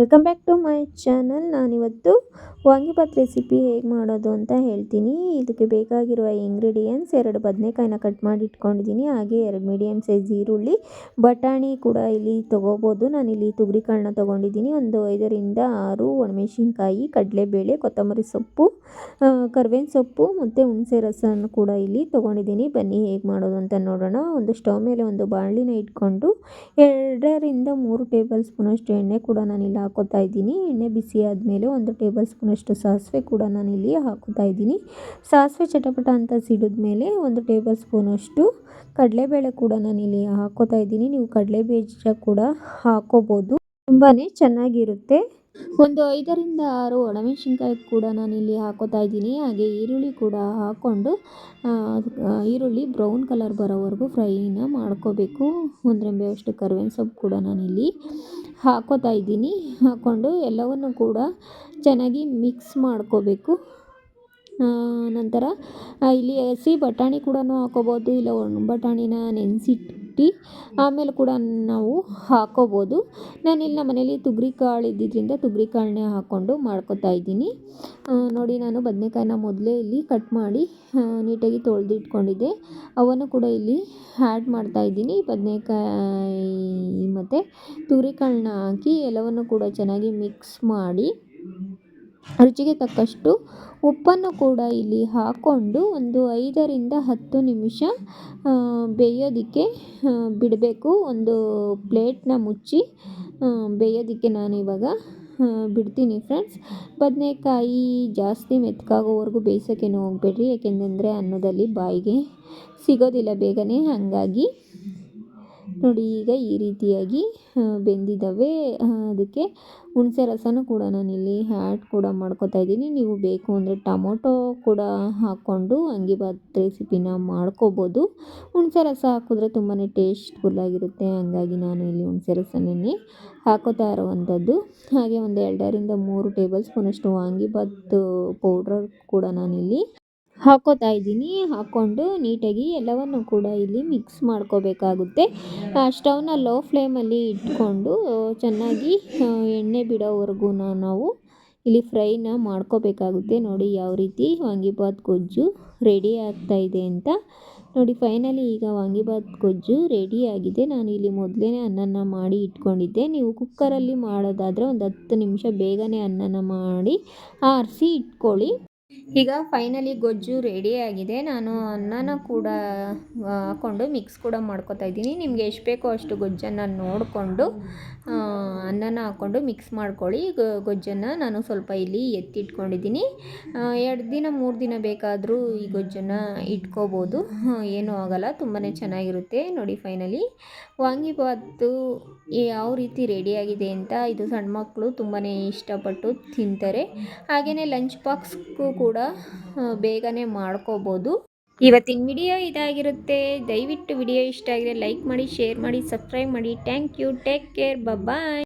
Welcome back to my channel ನಾನಿವತ್ತು vangibath recipe ಹೇಗೆ ಮಾಡೋದು ಅಂತ ಹೇಳ್ತೀನಿ. ಇದಕ್ಕೆ ಬೇಕಾಗಿರುವ ಇಂಗ್ರೀಡಿಯೆಂಟ್ಸ್ ಎರಡು ಬದನೆಕಾಯಿನ ಕಟ್ ಮಾಡಿ ಇಟ್ಕೊಂಡಿದ್ದೀನಿ. ಹಾಗೆ ಎರಡು ಮೀಡಿಯಮ್ ಸೈಜ್ ಈರುಳ್ಳಿ, ಬಟಾಣಿ ಕೂಡ ಇಲ್ಲಿ ತೊಗೋಬೋದು. ನಾನಿಲ್ಲಿ ತುಗರಿ ಕಾಳನ್ನ ತೊಗೊಂಡಿದ್ದೀನಿ. ಒಂದು ಐದರಿಂದ ಆರು ಒಣಮೆಣಸಿನ್ಕಾಯಿ, ಕಡಲೆಬೇಳೆ, ಕೊತ್ತಂಬರಿ ಸೊಪ್ಪು ಕರ್ಬೇವಿನ ಸೊಪ್ಪು ಮತ್ತು ಹುಣಸೆ ರಸನ ಕೂಡ ಇಲ್ಲಿ ತೊಗೊಂಡಿದ್ದೀನಿ. ಬನ್ನಿ ಹೇಗೆ ಮಾಡೋದು ಅಂತ ನೋಡೋಣ. ಒಂದು ಸ್ಟವ್ ಮೇಲೆ ಒಂದು ಬಾಣಲಿನ ಇಟ್ಕೊಂಡು ಎರಡರಿಂದ ಮೂರು ಟೇಬಲ್ ಸ್ಪೂನಷ್ಟು ಎಣ್ಣೆ ಕೂಡ ನಾನಿಲ್ಲಿ ಹಾಕೋತಾ ಇದ್ದೀನಿ. ಎಣ್ಣೆ ಬಿಸಿ ಆದಮೇಲೆ ಒಂದು ಟೇಬಲ್ ಸ್ಪೂನಷ್ಟು ಸಾಸಿವೆ ಕೂಡ ನಾನು ಇಲ್ಲಿ ಹಾಕೋತಾ ಇದ್ದೀನಿ. ಸಾಸಿವೆ ಚಟಪಟ ಅಂತ ಸಿಡಿದ ಮೇಲೆ ಒಂದು ಟೇಬಲ್ ಸ್ಪೂನಷ್ಟು ಕಡಲೆಬೇಳೆ ಕೂಡ ನಾನು ಇಲ್ಲಿ ಹಾಕೋತಾ ಇದ್ದೀನಿ. ನೀವು ಕಡಲೆ ಬೀಜ ಕೂಡ ಹಾಕೋಬೋದು. ತುಂಬಾ ಚೆನ್ನಾಗಿರುತ್ತೆ. ಒಂದು ಐದರಿಂದ ಆರು ಒಣಮೆಣಸಿನ್ಕಾಯಿ ಕೂಡ ನಾನು ಇಲ್ಲಿ ಹಾಕೋತಾ ಇದ್ದೀನಿ. ಹಾಗೆ ಈರುಳ್ಳಿ ಕೂಡ ಹಾಕ್ಕೊಂಡು ಈರುಳ್ಳಿ ಬ್ರೌನ್ ಕಲರ್ ಬರೋವರೆಗೂ ಫ್ರೈನ ಮಾಡ್ಕೋಬೇಕು. ಒಂದು ರೆಂಬೆಯಷ್ಟು ಕರ್ಬೇವಿನ ಸೊಪ್ಪು ಕೂಡ ನಾನಿಲ್ಲಿ ಹಾಕೋತಾ ಇದ್ದೀನಿ. ಹಾಕ್ಕೊಂಡು ಎಲ್ಲವನ್ನು ಕೂಡ ಚೆನ್ನಾಗಿ ಮಿಕ್ಸ್ ಮಾಡ್ಕೋಬೇಕು. ನಂತರ ಇಲ್ಲಿ ಹಸಿ ಬಟಾಣಿ ಕೂಡ ಹಾಕೋಬೋದು, ಇಲ್ಲ ಒಣ ಬಟಾಣಿನ ನೆನೆಸಿಟ್ಟು. ಆಮೇಲೆ ಕೂಡ ನಾವು ಹಾಕೋಬೋದು. ನಾನಿಲ್ಲಿ ನಮ್ಮ ಮನೇಲಿ ತುಗ್ರಿ ಕಾಳು ಇದ್ದಿದ್ದರಿಂದ ತುಗ್ರಿ ಕಾಳನ್ನೇ ಹಾಕ್ಕೊಂಡು ಮಾಡ್ಕೊತಾ ಇದ್ದೀನಿ. ನೋಡಿ ನಾನು ಬದನೆಕಾಯಿನ ಮೊದಲೇ ಇಲ್ಲಿ ಕಟ್ ಮಾಡಿ ನೀಟಾಗಿ ತೊಳೆದು ಇಟ್ಕೊಂಡಿದ್ದೆ ಅವನ್ನು ಕೂಡ ಇಲ್ಲಿ ಆ್ಯಡ್ ಮಾಡ್ತಾ ಇದ್ದೀನಿ. ಬದನೆಕಾಯಿ ಮತ್ತು ತುಗ್ರಿ ಕಾಳನ್ನ ಹಾಕಿ ಎಲ್ಲವನ್ನು ಕೂಡ ಚೆನ್ನಾಗಿ ಮಿಕ್ಸ್ ಮಾಡಿ ರುಚಿಗೆ ತಕ್ಕಷ್ಟು ಉಪ್ಪನ್ನು ಕೂಡ ಇಲ್ಲಿ ಹಾಕ್ಕೊಂಡು ಒಂದು ಐದರಿಂದ ಹತ್ತು ನಿಮಿಷ ಬೇಯೋದಕ್ಕೆ ಬಿಡಬೇಕು. ಒಂದು ಪ್ಲೇಟ್ನ ಮುಚ್ಚಿ ಬೇಯೋದಕ್ಕೆ ನಾನು ಇವಾಗ ಬಿಡ್ತೀನಿ ಫ್ರೆಂಡ್ಸ್. ಬದನೆಕಾಯಿ ಜಾಸ್ತಿ ಮೆತ್ಕಾಗೋವರೆಗೂ ಬೇಯಿಸೋಕ್ಕೇನು ಹೋಗಬೇಡ್ರಿ ಯಾಕೆಂದರೆ ಅನ್ನದಲ್ಲಿ ಬಾಯಿಗೆ ಸಿಗೋದಿಲ್ಲ ಬೇಗನೆ. ಹಾಗಾಗಿ ನೋಡಿ, ಈಗ ಈ ರೀತಿಯಾಗಿ ಬೆಂದಿದ್ದಾವೆ ಅದಕ್ಕೆ ಹುಣಸೆ ರಸನೂ ಕೂಡ ನಾನಿಲ್ಲಿ ಆ್ಯಡ್ ಕೂಡ ಮಾಡ್ಕೊತಾ ಇದ್ದೀನಿ. ನೀವು ಬೇಕು ಅಂದರೆ ಟೊಮೊಟೊ ಕೂಡ ಹಾಕ್ಕೊಂಡು ವಾಂಗಿಬಾತ್ ರೆಸಿಪಿನ ಮಾಡ್ಕೋಬೋದು. ಹುಣಸೆ ರಸ ಹಾಕಿದ್ರೆ ತುಂಬಾ ಟೇಸ್ಟ್ಫುಲ್ಲಾಗಿರುತ್ತೆ ಹಾಗಾಗಿ ನಾನು ಇಲ್ಲಿ ಹುಣಸೆ ರಸನೇ ಹಾಕೋತಾ ಇರುವಂಥದ್ದು. ಹಾಗೆ ಒಂದು ಎರಡರಿಂದ ಮೂರು ಟೇಬಲ್ ಸ್ಪೂನಷ್ಟು ವಾಂಗಿಬಾತ್ ಪೌಡ್ರ್ ಕೂಡ ನಾನಿಲ್ಲಿ ಹಾಕೋತಾ ಇದ್ದೀನಿ. ಹಾಕ್ಕೊಂಡು ನೀಟಾಗಿ ಎಲ್ಲವನ್ನು ಕೂಡ ಇಲ್ಲಿ ಮಿಕ್ಸ್ ಮಾಡ್ಕೋಬೇಕಾಗುತ್ತೆ. ಸ್ಟವ್ನ ಲೋ ಫ್ಲೇಮಲ್ಲಿ ಇಟ್ಕೊಂಡು ಚೆನ್ನಾಗಿ ಎಣ್ಣೆ ಬಿಡೋವರೆಗೂ ನಾವು ಇಲ್ಲಿ ಫ್ರೈನ ಮಾಡ್ಕೋಬೇಕಾಗುತ್ತೆ. ನೋಡಿ ಯಾವ ರೀತಿ ವಾಂಗಿಬಾತ್ ಗೊಜ್ಜು ರೆಡಿ ಆಗ್ತಾ ಇದೆ ಅಂತ. ನೋಡಿ ಫೈನಲಿ ಈಗ ವಾಂಗಿಬಾತ್ ಗೊಜ್ಜು ರೆಡಿ ಆಗಿದೆ. ನಾನು ಇಲ್ಲಿ ಮೊದಲೇ ಅನ್ನನ ಮಾಡಿ ಇಟ್ಕೊಂಡಿದ್ದೆ. ನೀವು ಕುಕ್ಕರಲ್ಲಿ ಮಾಡೋದಾದರೆ ಒಂದು ಹತ್ತು ನಿಮಿಷ ಬೇಗನೆ ಅನ್ನನ ಮಾಡಿ ಆರಿಸಿ ಇಟ್ಕೊಳ್ಳಿ. ಈಗ ಫೈನಲಿ ಗೊಜ್ಜು ರೆಡಿಯಾಗಿದೆ ನಾನು ಅನ್ನನ ಕೂಡ ಹಾಕ್ಕೊಂಡು ಮಿಕ್ಸ್ ಕೂಡ ಮಾಡ್ಕೊತಾ ಇದ್ದೀನಿ. ನಿಮಗೆ ಎಷ್ಟು ಬೇಕೋ ಅಷ್ಟು ಗೊಜ್ಜನ್ನು ನೋಡಿಕೊಂಡು ಅನ್ನನ ಹಾಕ್ಕೊಂಡು ಮಿಕ್ಸ್ ಮಾಡ್ಕೊಳ್ಳಿ. ಗೊಜ್ಜನ್ನು ನಾನು ಸ್ವಲ್ಪ ಇಲ್ಲಿ ಎತ್ತಿಟ್ಕೊಂಡಿದ್ದೀನಿ. ಎರಡು ದಿನ, ಮೂರು ದಿನ ಬೇಕಾದರೂ ಈ ಗೊಜ್ಜನ್ನು ಇಟ್ಕೋಬೋದು. ಏನೂ ಆಗೋಲ್ಲ. ತುಂಬಾ ಚೆನ್ನಾಗಿರುತ್ತೆ. ನೋಡಿ ಫೈನಲಿ ವಾಂಗಿಬಾತು ಯಾವ ರೀತಿ ರೆಡಿಯಾಗಿದೆ ಅಂತ ಇದು ಸಣ್ಣ ಮಕ್ಕಳು ತುಂಬಾ ಇಷ್ಟಪಟ್ಟು ತಿಂತಾರೆ. ಹಾಗೆಯೇ ಲಂಚ್ ಬಾಕ್ಸ್ಗೂ ಕೂಡ ಬೇಗನೆ ಮಾಡ್ಕೋಬೋದು. ಇವತ್ತಿನ ವಿಡಿಯೋ ಇದಾಗಿರುತ್ತೆ. ದಯವಿಟ್ಟು ವಿಡಿಯೋ ಇಷ್ಟ ಆಗಿದೆ ಲೈಕ್ ಮಾಡಿ, ಶೇರ್ ಮಾಡಿ, ಸಬ್ಸ್ಕ್ರೈಬ್ ಮಾಡಿ. Thank you. Take care. Bye.